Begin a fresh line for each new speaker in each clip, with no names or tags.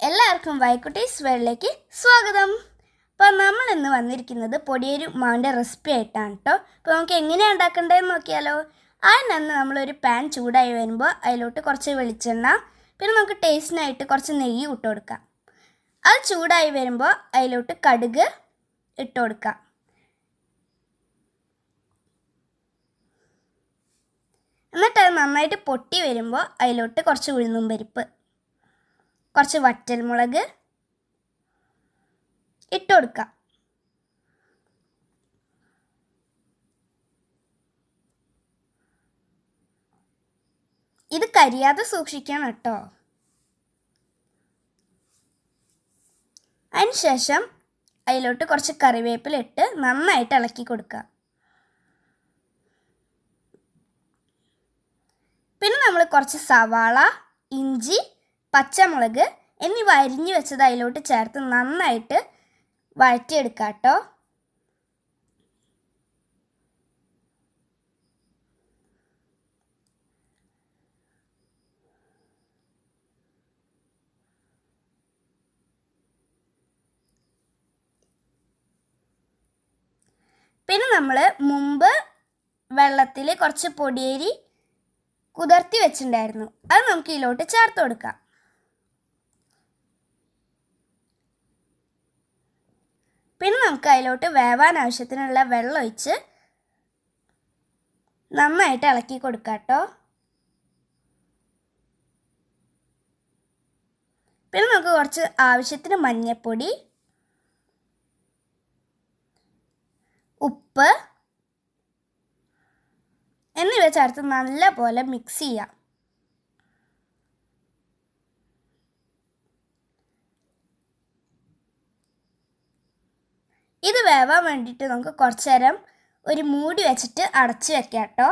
എല്ലാവർക്കും വൈക്കുട്ടീസ് വേളിലേക്ക് സ്വാഗതം. അപ്പോൾ നമ്മൾ ഇന്ന് വന്നിരിക്കുന്നത് പൊടിയൊരു മാവിന്റെ റെസിപ്പി ആയിട്ടാണ് കേട്ടോ അപ്പോൾ നമുക്ക് എങ്ങനെയാണ് ഉണ്ടാക്കേണ്ടതെന്ന് നോക്കിയാലോ. അതിനന്ന് നമ്മളൊരു പാൻ ചൂടായി വരുമ്പോൾ അതിലോട്ട് കുറച്ച് വെളിച്ചെണ്ണ പിന്നെ നമുക്ക് ടേസ്റ്റിനായിട്ട് കുറച്ച് നെയ്യ് ഇട്ട് കൊടുക്കാം. അത് ചൂടായി വരുമ്പോൾ അതിലോട്ട് കടുക് ഇട്ട് കൊടുക്കാം. എന്നിട്ട് അത് നന്നായിട്ട് പൊട്ടി വരുമ്പോൾ അതിലോട്ട് കുറച്ച് ഉഴുന്നും പരിപ്പ് കുറച്ച് വറ്റൽമുളക് ഇട്ട് കൊടുക്കാം ഇത് കരിയാതെ സൂക്ഷിക്കണം കേട്ടോ. അതിനുശേഷം അതിലോട്ട് കുറച്ച് കറിവേപ്പില ഇട്ട് നന്നായിട്ട് ഇളക്കി കൊടുക്കുക പിന്നെ നമ്മൾ കുറച്ച് സവാള ഇഞ്ചി പച്ചമുളക് എന്നിവ അരിഞ്ഞു വെച്ചത് അതിലോട്ട് ചേർത്ത് നന്നായിട്ട് വഴറ്റിയെടുക്കുക കേട്ടോ പിന്നെ നമ്മൾ മുമ്പ് വെള്ളത്തിൽ കുറച്ച് പൊടിയേരി കുതിർത്തി വെച്ചിട്ടുണ്ടായിരുന്നു. അത് നമുക്ക് ഇതിലോട്ട് ചേർത്ത് കൊടുക്കാം. പിന്നെ നമുക്ക് അതിലോട്ട് വേവാൻ ആവശ്യത്തിനുള്ള വെള്ളം ഒഴിച്ച് നന്നായിട്ട് ഇളക്കി കൊടുക്കാം കേട്ടോ. പിന്നെ നമുക്ക് കുറച്ച് ആവശ്യത്തിന് മഞ്ഞൾപ്പൊടി ഉപ്പ് എന്നിവ ചേർത്ത് നല്ലപോലെ മിക്സ് ചെയ്യാം. ഇത് വേവാൻ വേണ്ടിയിട്ട് നമുക്ക് കുറച്ച് നേരം ഒരു മൂടി വെച്ചിട്ട് അടച്ചു വെക്കാം കേട്ടോ.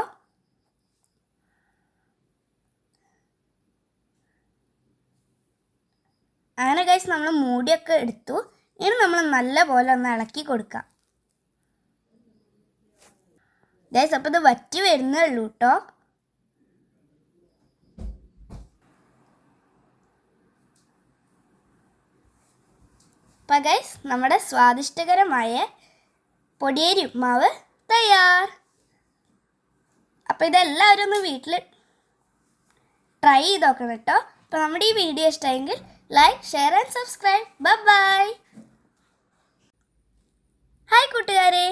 അങ്ങനെ കഴിച്ച് നമ്മൾ മൂടിയൊക്കെ എടുത്തു. ഇനി നമ്മൾ നല്ലപോലെ ഒന്ന് ഇളക്കി കൊടുക്കാം. ഗൈസ് അപ്പോൾ ഇത് വറ്റി വരുന്നേ ഉള്ളൂ കേട്ടോ. അപ്പം ഗൈസ് നമ്മുടെ സ്വാദിഷ്ടകരമായ പൊടിയേരി ഉപ്മാവ് തയ്യാർ. അപ്പോൾ ഇതെല്ലാവരും ഒന്ന് വീട്ടിൽ ട്രൈ ചെയ്ത് നോക്കണം കേട്ടോ. അപ്പോൾ നമ്മുടെ ഈ വീഡിയോ ഇഷ്ടമെങ്കിൽ like share and subscribe bye hi കൂട്ടുകാരെ.